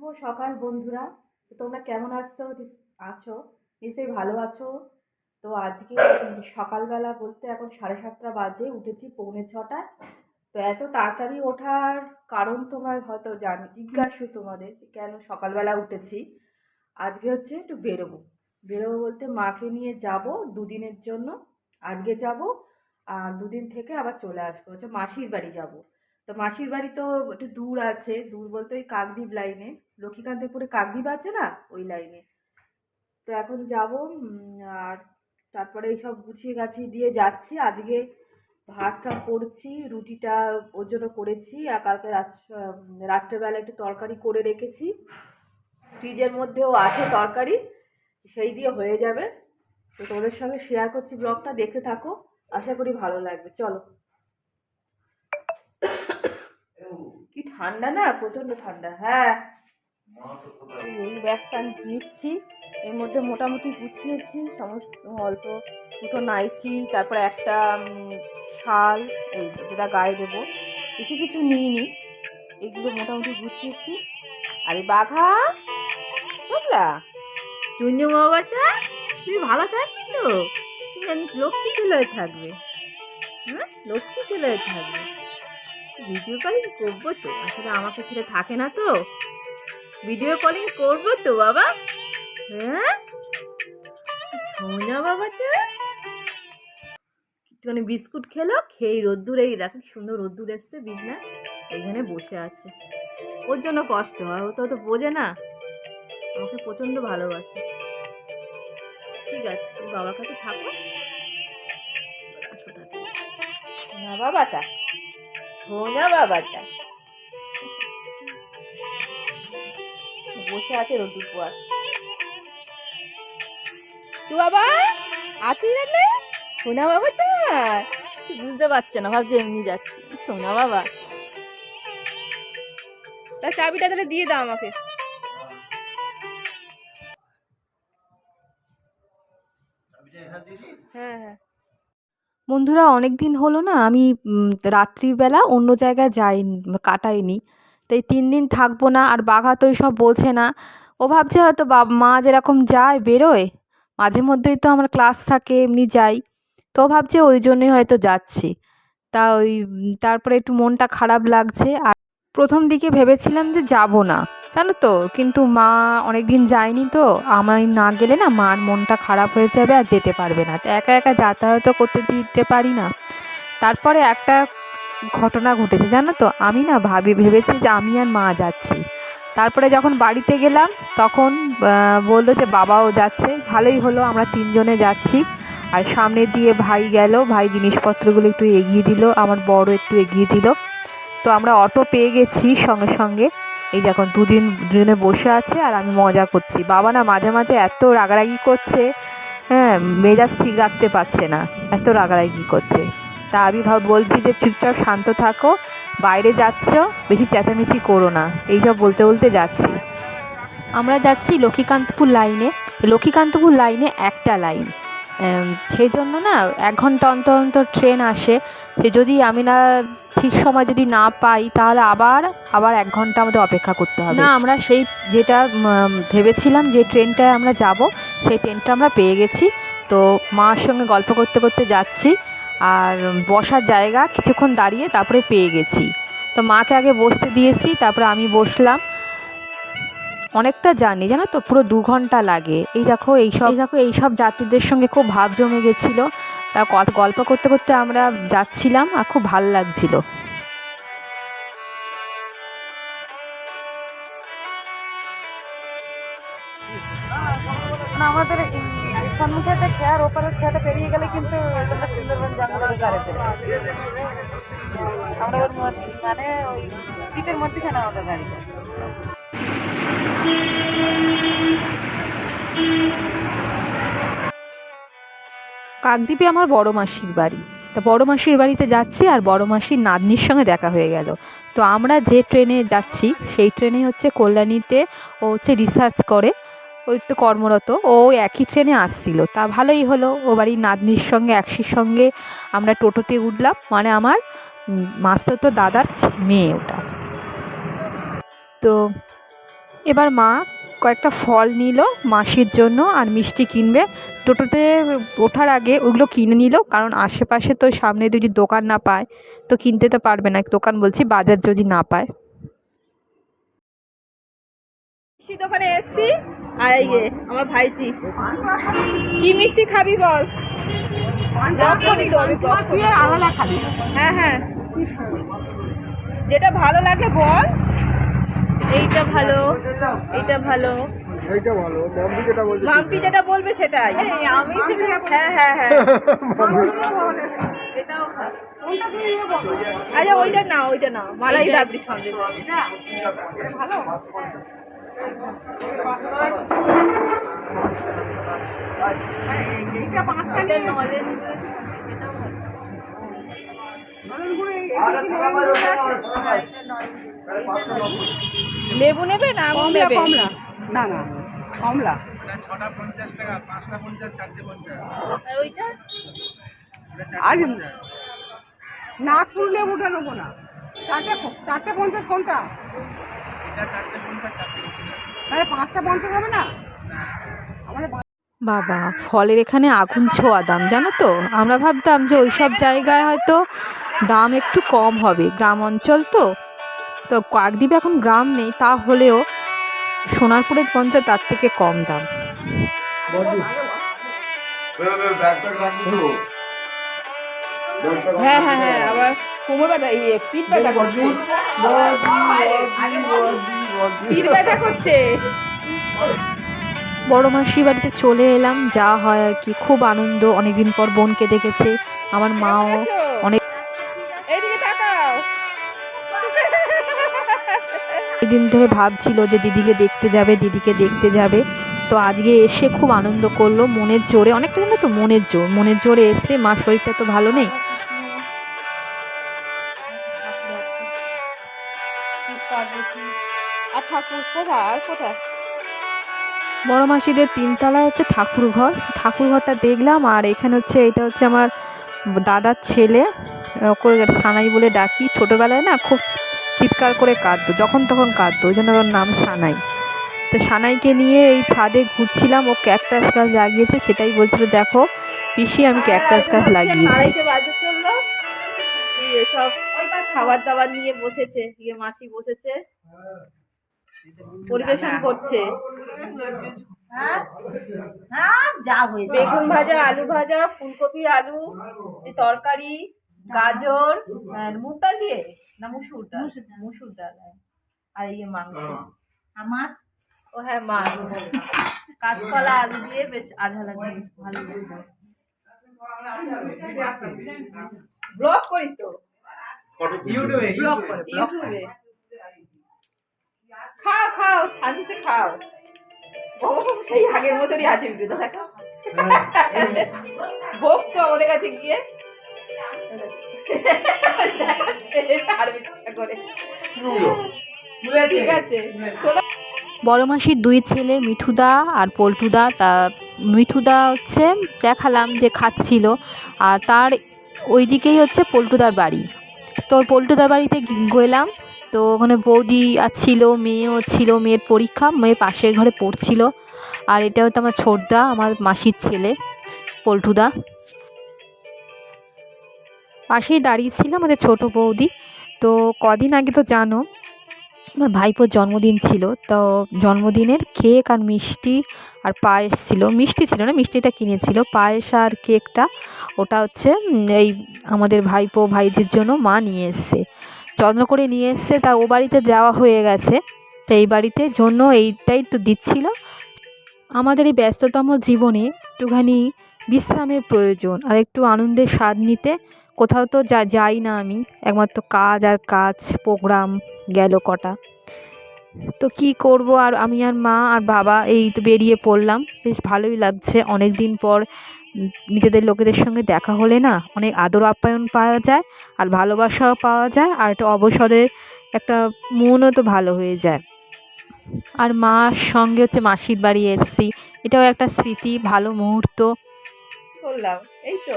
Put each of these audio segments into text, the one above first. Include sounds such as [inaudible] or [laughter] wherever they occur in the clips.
শুভ সকাল, বন্ধুরা। তোমরা কেমন নিস- আছো? নিশ্চয়ই ভালো আছো। তো আজকে সকালবেলা বলতে এখন সাড়ে সাতটা বাজে, উঠেছি পৌনে ছটায়। তো এত তাড়াতাড়ি ওঠার কারণ তোমার হয়তো জান, জিজ্ঞাসু তোমাদের কেন সকালবেলা উঠেছি। আজকে হচ্ছে একটু বেরোবো। বেরোবো বলতে মাকে নিয়ে যাব দুদিনের জন্য। আজকে যাব, আর দুদিন থেকে আবার চলে আসব। হচ্ছে মাসির বাড়ি যাব। তো মাসির বাড়ি তো একটু দূর আছে। দূর বলতে ওই কাকদ্বীপ লাইনে লক্ষ্মীকান্তপুরে কাকদ্বীপ আছে না? ওই লাইনে তো এখন যাব আর তারপরে এইসব গুছিয়ে গাছিয়ে দিয়ে যাচ্ছি। আজকে ভাতটা করছি, রুটিটা ওর জন্য করেছি, আর কালকে রাত রাত্রেবেলা একটু তরকারি করে রেখেছি। ফ্রিজের মধ্যেও আছে তরকারি, সেই দিয়ে হয়ে যাবে। তো তোমাদের সঙ্গে শেয়ার করছি ব্লগটা দেখতে থাকো। আশা করি ভালো লাগবে। চলো। কি ঠান্ডা না? প্রচণ্ড ঠান্ডা। হ্যাঁ। এই ব্যাগটা নিচ্ছি এর মধ্যে মোটামুটি গুছিয়েছি, সমস্ত অল্প দুটো নাইটি, তারপরে একটা শাল, এই যেটা গায়ে দেবো। বেশি কিছু নিইনি, এগুলো মোটামুটি গুছিয়েছি। আরে বাঘা বুঝলা চুঞ্জু বাবাটা তুমি ভালো থাকবি তো? তুমি অনেক লক্ষ্মী ছেলে থাকবে। হ্যাঁ? লক্ষ্মী ছেলে থাকবে। ভিডিও কলিং করব তো, আসলে আমাকে ছেলে থাকে না তো। ভিডিও কলিং করব তো, বাবা। হ্যাঁ? সোনা বাবাটা একটুখানি বিস্কুট খেলো, খেয়ে রোদ্দুর, এই দেখো সুন্দর রোদ্দুর এসছে, বিছনা এইখানে বসে আছে। ওর জন্য কষ্ট হয়, ও তো অত বোঝে না। আমাকে প্রচণ্ড ভালোবাসে। ঠিক আছে বাবার কাছে থাকো। না বাবাটা। সোনা বাবাটা। বসে আছে রোদ্দুর তো বাবা? আতি গেলে সোনা বাবা তো বুঝতে পারছে না, ভাবছে এমনি যাচ্ছি। সোনা বাবা। তার চাবিটা তাহলে দিয়ে দাও আমাকে। হ্যাঁ হ্যাঁ। বন্ধুরা অনেক দিন হলো না, আমি রাত্রিবেলা অন্য জায়গায় যাইনি, কাটাইনি। তাই তিন দিন থাকব না আর বাঘা তো সব বলছে না। ও ভাবছে হয়তো বাব মা যেরকম যায় বেরোয়, মাঝে মধ্যেই তো আমার ক্লাস থাকে, এমনি যাই। তো ভাবছে ওই জন্যই হয়তো যাচ্ছি। তা ওই, তারপরে একটু মনটা খারাপ লাগছে আর প্রথম দিকে ভেবেছিলাম যে যাব না, জানো তো? কিন্তু মা অনেক দিন যায়নি তো আমি না গেলে না মার মনটা খারাপ হয়ে যাবে আর যেতে পারবে না। একা একা যাতায়াতও করতে দিতে পারি না। তারপরে একটা ঘটনা ঘটেছে, জানো তো? আমি না ভাবি, ভেবেছি যে আমি আর মা যাচ্ছি। তারপরে যখন বাড়িতে গেলাম, তখন বলল যে বাবাও যাচ্ছে। ভালোই হলো, আমরা তিনজনে যাচ্ছি। আর সামনে দিয়ে ভাই গেল, ভাই জিনিসপত্রগুলো একটু এগিয়ে দিল, আমার বড় একটু এগিয়ে দিল। তো আমরা অটো পেয়ে গেছি সঙ্গে সঙ্গে। এই যখন দুদিন, দুজনে বসে আছে আর আমি মজা করছি। বাবা না মাঝে মাঝে এত রাগারাগি করছে হ্যাঁ মেজাজ ঠিক রাখতে পারছে না, এত রাগারাগি করছে। তা আমি ভাব বলছি যে চুপচাপ শান্ত থাকো বাইরে যাচ্ছ বেশি চেঁচামেচি করো না এইসব বলতে বলতে যাচ্ছি। আমরা যাচ্ছি লক্ষ্মীকান্তপুর লাইনে। লক্ষ্মীকান্তপুর লাইনে একটা লাইন। সেই জন্য না এক ঘণ্টা অন্তর অন্তর ট্রেন আসে। সে যদি আমি না ঠিক সময় যদি না পাই তাহলে আবার আবার এক ঘণ্টা আমাদের অপেক্ষা করতে হবে। না আমরা সেই যেটা ভেবেছিলাম যে ট্রেনটায় আমরা যাব সেই ট্রেনটা আমরা পেয়ে গেছি। তো মার সঙ্গে গল্প করতে করতে যাচ্ছি। আর বসার জায়গা কিছুক্ষণ দাঁড়িয়ে তারপরে পেয়ে গেছি। তো মাকে আগে বসতে দিয়েছি, তারপরে আমি বসলাম। অনেকটা জার্নি, জানো তো? পুরো দু ঘণ্টা লাগে। এই দেখো এইসব এই দেখো এইসব যাত্রীদের সঙ্গে খুব ভাব জমে গেছিল। তা গল্প করতে করতে আমরা যাচ্ছিলাম আর খুব ভালো লাগছিল। আমাদের সম্মুখে একটা খেয়ার ওপারের খেয়াটা পেরিয়ে গেলে কিন্তু সুন্দরবন জঙ্গলের ধারে চলে আমরা ওর মানে ওই দ্বীপের মধ্যেখানে আমাদের গাড়িটা কাকদ্বীপে আমার বড় মাসির বাড়ি। তা বড় মাসির বাড়িতে যাচ্ছি আর বড় মাসির নাতনির সঙ্গে দেখা হয়ে গেল। তো আমরা যে ট্রেনে যাচ্ছি, সেই ট্রেনে হচ্ছে কল্যাণীতে ও হচ্ছে রিসার্চ করে। ওই তো কর্মরত, ও একই ট্রেনে আসছিল। তা ভালোই হলো, ও বাড়ির নাতনির সঙ্গে, একসির সঙ্গে আমরা টোটোতে উঠলাম। মানে আমার মাস্টার তো দাদার মেয়ে ওটা। তো এবার মা কয়েকটা ফল নিল মাসির জন্য আর মিষ্টি কিনবে। টোটোতে ওঠার আগে ওগুলো কিনে নিল, কারণ আশেপাশে তো সামনে যদি দোকান না পায়, তো কিনতে তো পারবে না। দোকান বলছি বাজার যদি না পায়। মিষ্টি দোকানে এসছি। আর এই যে আমার ভাইজি। কি মিষ্টি খাবি বল? হ্যাঁ হ্যাঁ। যেটা ভালো লাগে বল। এইটা ভালো এইটা ভালো। এইটা ভালো। মাম্পি যেটা বলছে মাম্পি যেটা বলবে সেটাই। আমি হ্যাঁ হ্যাঁ হ্যাঁ। এটাও আচ্ছা ওইটা না ওইটা না। মালাই রাবড়ি সন্দেশ এইটা পাঁচটা নিয়ে নলেজ লেবু নেবে না আঙুর কমলা নেবে? কমলা। না না কমলা। ছটা পঞ্চাশ টাকা পাঁচটা পঞ্চাশ চারটে পঞ্চাশ। আর ওইটা? আজ নাগপুর লেবুটা নেব না। চারটে চারটে পঞ্চাশ কোনটা? তাহলে পাঁচটা পঞ্চাশ হবে না? আমাদের বাবা ফলের এখানে আগুন ছোঁয়া দাম জানো তো? আমরা ভাবতাম যে ওই সব জায়গায় হয়তো দাম একটু কম হবে গ্রাম অঞ্চল তো। তো কাকদ্বীপে এখন গ্রাম নেই তা হলেও সোনারপুরের পঞ্চায়েত তার থেকে কম দাম। হ্যাঁ হ্যাঁ হ্যাঁ আবার কোমর ব্যথা ইয়ে পিঠ ব্যথা করছে। পিঠ ব্যথা করছে। বড় মাসির বাড়িতে চলে এলাম যা হয় আর কি খুব আনন্দ অনেকদিন পর বোনকে দেখেছে আমার মাও অনেক এইদিকে তাকাও। দিন ধরে ভাবছিল যে দিদিকে দেখতে যাবে দিদিকে দেখতে যাবে। তো আজকে এসে খুব আনন্দ করল মনের জোরে। অনেকটা জানো তো মনের জোর। মনের জোরে এসে মা শরীরটা তো ভালো নেই। আর ঠাকুর কোথায়? আর কোথায়? বড় মাসিদের তিনতলায় হচ্ছে ঠাকুর ঘর। ঠাকুর ঘরটা দেখলাম আর এখানে হচ্ছে এটা হচ্ছে আমার দাদার ছেলে। ওকে সানাই বলে ডাকি। ছোটোবেলায় না খুব চিৎকার করে কাঁদতো যখন তখন কাঁদতো ওই জন্য ওর নাম সানাই। তো সানাইকে নিয়ে এই ছাদে ঘুরছিলাম ও ক্যাকটাস গাছ লাগিয়েছে সেটাই বলছিল দেখো পিসি আমি ক্যাকটাস গাছ লাগিয়েছি। সব খাবার দাবার নিয়ে বসেছে ইয়ে মাসি বসেছে। পরিবেশন করছে। যা হয়েছে। বেগুন ভাজা আলু ভাজা ফুলকপি আলু তরকারি গাজর মুগ ডাল দিয়ে? না মুসুর ডাল? মুসুর ডাল। হ্যাঁ। আর এই যে মাংস। মাছ? ও হ্যাঁ মাছ কাঁচকলা আলু দিয়ে বেশ আঝালা ঝোল ভালো ব্লগ করি তো। ইউটিউবে ইউটিউবে। খাও খাও শান্তিতে খাও। ও সেই আগের মতনই আছে ভিডিওটা দেখো। ভোগ তো আমাদের কাছে গিয়ে আর ইচ্ছা করে। ঠিক আছে। বড় মাসির দুই ছেলে, মিঠুদা আর পল্টুদা। তা মিঠুদা হচ্ছে দেখালাম যে খাচ্ছিল, আর তার ওই দিকেই হচ্ছে পল্টুদার বাড়ি। তো পল্টুদার বাড়িতে গেলাম, তো ওখানে বৌদি আর ছিল মেয়েও ছিল, মেয়ের পরীক্ষা, মেয়ে পাশের ঘরে পড়ছিল। আর এটা হচ্ছে আমার ছোটদা, আমার মাসির ছেলে, পল্টুদা। পাশেই দাঁড়িয়ে ছিল আমাদের ছোট বৌদি। তো কদিন আগে তো জানো আমার ভাইপোর জন্মদিন ছিল, তো জন্মদিনের কেক আর মিষ্টি আর পায়েস ছিল। মিষ্টি ছিল না, মিষ্টিটা কিনেছিল। পায়েস আর কেকটা ওটা হচ্ছে এই আমাদের ভাইপো ভাইজির জন্য মা নিয়ে এসছে। যত্ন করে নিয়ে এসছে, তা ও বাড়িতে দেওয়া হয়ে গেছে। তো এই বাড়িতে জন্য এইটাই তো দিচ্ছিল। আমাদের এই ব্যস্ততম জীবনে একটুখানি বিশ্রামের প্রয়োজন আর একটু আনন্দের স্বাদ নিতে কোথাও তো যা যাই না আমি। একমাত্র কাজ আর কাজ প্রোগ্রাম গেল কটা। তো কি করব আর আমি আর মা আর বাবা এই তো বেরিয়ে পড়লাম। বেশ ভালোই লাগছে। অনেক দিন পর নিজেদের লোকেদের সঙ্গে দেখা হলে না অনেক আদর আপ্যায়ন পাওয়া যায় আর ভালোবাসাও পাওয়া যায় আর একটা অবসরের একটা মনও তো ভালো হয়ে যায়। আর মার সঙ্গে হচ্ছে মাসির বাড়ি এসেছি। এটাও একটা স্মৃতি, ভালো মুহূর্ত। করলাম এই তো।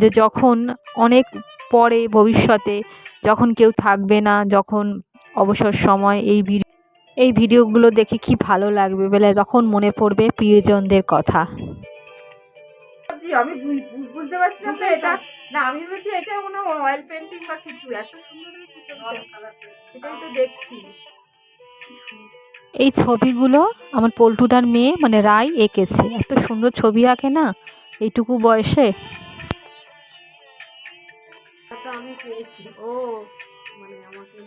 যে যখন অনেক পরে ভবিষ্যতে যখন কেউ থাকবে না যখন অবসর সময় এই ভিডিও এই ভিডিওগুলো দেখে কি ভালো লাগবে বলে তখন মনে পড়বে প্রিয়জনদের কথা। আমি বুঝতে পারছিলাম না এটা। না আমি ভেবেছি এটা কোনো অয়েল পেন্টিং বা কিছু এত সুন্দর হয়েছে সেটাই তো দেখছি। এই ছবিগুলো আমার পল্টুদার মেয়ে মানে রায় এঁকেছে। এত সুন্দর ছবি আঁকে না এইটুকু বয়সে। আমি ও মানে আমাকে।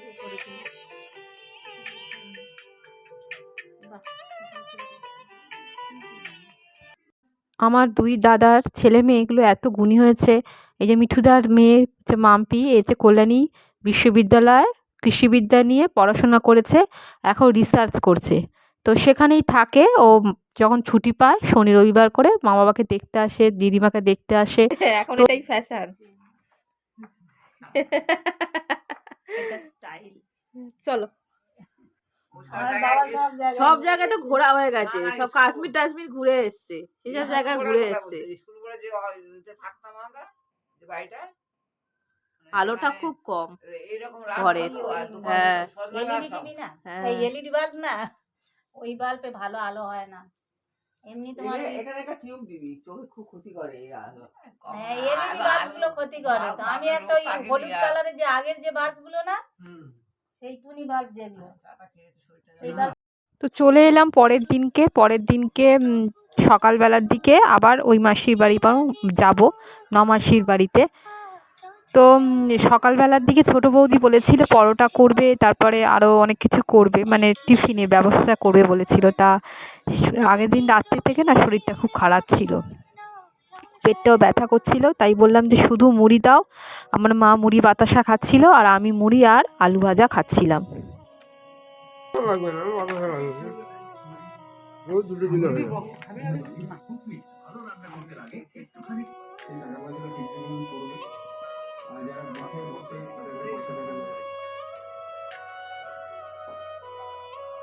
আমার দুই দাদার ছেলে মেয়েগুলো এত গুণী হয়েছে। এই যে মিঠুদার মেয়ে হচ্ছে মাম্পি এই যে কল্যাণী বিশ্ববিদ্যালয়ে কৃষিবিদ্যা নিয়ে পড়াশোনা করেছে এখন রিসার্চ করছে। তো সেখানেই থাকে ও যখন ছুটি পায় শনি রবিবার করে মা বাবাকে দেখতে আসে দিদিমাকে দেখতে আসে। [laughs] এখন এটাই ফ্যাশন চলো। সব জায়গায় তো ঘোরা হয়ে গেছে সব কাশ্মীর টাশ্মীর ঘুরে এসছে সেসব জায়গায় ঘুরে এসছে। স্কুল করে যে যে থাকতাম আমরা যে বাড়িটা আলোটা খুব কম ঘরের। হ্যাঁ। এলইডি হ্যাঁ। বাল্ব না? ওই বাল্বে ভালো আলো হয় না। এমনি তোমার এখানে একটা টিউব দিবি চোখে খুব ক্ষতি করে এই আলো। হ্যাঁ এলইডি বাল্বগুলো ক্ষতি করে। তো আমি একটা ওই হলুদ কালারের যে আগের যে বাল্বগুলো না সেই টুনি বাল্ব যেগুলো। তো সেই বাল্ব তো চলে এলাম পরের দিনকে। পরের দিনকে সকালবেলার দিকে আবার ওই মাসির বাড়ি যাব। ন মাসির বাড়িতে। তো সকালবেলার দিকে ছোট বৌদি বলেছিল পরোটা করবে, তারপরে আরও অনেক কিছু করবে মানে টিফিনের ব্যবস্থা করবে বলেছিল। তা আগের দিন রাত্রি থেকে না শরীরটা খুব খারাপ ছিল। পেটটাও ব্যথা করছিল, তাই বললাম যে শুধু মুড়ি দাও। আমার মা মুড়ি বাতাসা খাচ্ছিল আর আমি মুড়ি আর আলু ভাজা খাচ্ছিলাম।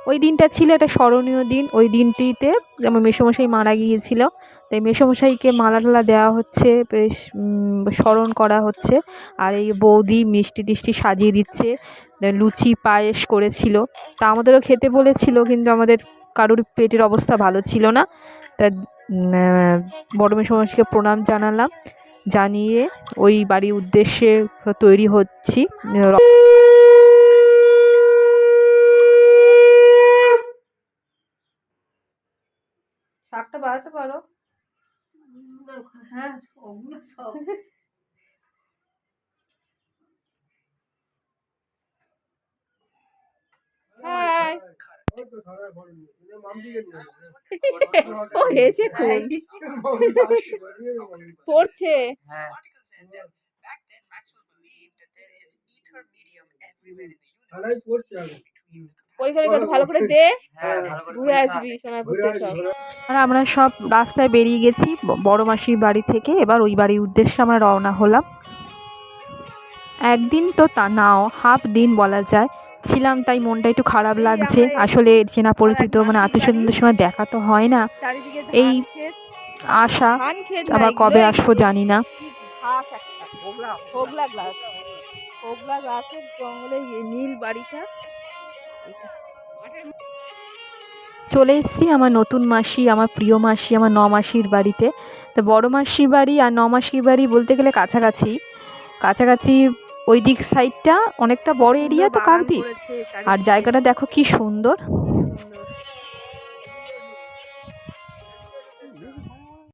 ওই দিনটা ছিল একটা স্মরণীয় দিন। ওই দিনটিতে আমার মেসোমশাই মারা গিয়েছিল, তাই মেসোমশাইকে মালা টালা দেওয়া হচ্ছে, বেশ স্মরণ করা হচ্ছে। আর এই বৌদি মিষ্টি টিষ্টি সাজিয়ে দিচ্ছে লুচি পায়েস করেছিল। তা আমাদেরও খেতে বলেছিল, কিন্তু আমাদের কারোর পেটের অবস্থা ভালো ছিল না। তা বড় মেসোমশাইকে প্রণাম জানালাম, জানিয়ে ওই বাড়ির উদ্দেশ্যে তৈরি হচ্ছি। শাকটা বাড়াতে পারো? হ্যাঁ ওগুলো সব। হাই। ও হেসে খুন। পড়ছে। হ্যাঁ। পরীক্ষা কত ভালো করে দে। হ্যাঁ ঘুরে আসবি সব। আর আমরা সব রাস্তায় বেরিয়ে গেছি বড় মাসির বাড়ি থেকে। এবার ওই বাড়ির উদ্দেশ্যে আমরা রওনা হলাম। একদিন তো তা নাও হাফ দিন বলা যায়। ছিলাম তাই মনটা একটু খারাপ লাগছে। আসলে চেনা পরিচিত মানে আত্মীয় স্বজনদের সঙ্গে দেখা তো হয় না। এই আশা আবার কবে আসব জানি না। জঙ্গলে নীল বাড়িটা। চলে এসেছি আমার নতুন মাসি আমার প্রিয় মাসি আমার ন মাসির বাড়িতে। তো বড় মাসির বাড়ি আর ন মাসির বাড়ি বলতে গেলে কাছাকাছি। কাছাকাছি ওই দিক সাইডটা অনেকটা বড় এরিয়া তো কাকদ্বীপ। আর জায়গাটা দেখো কি সুন্দর।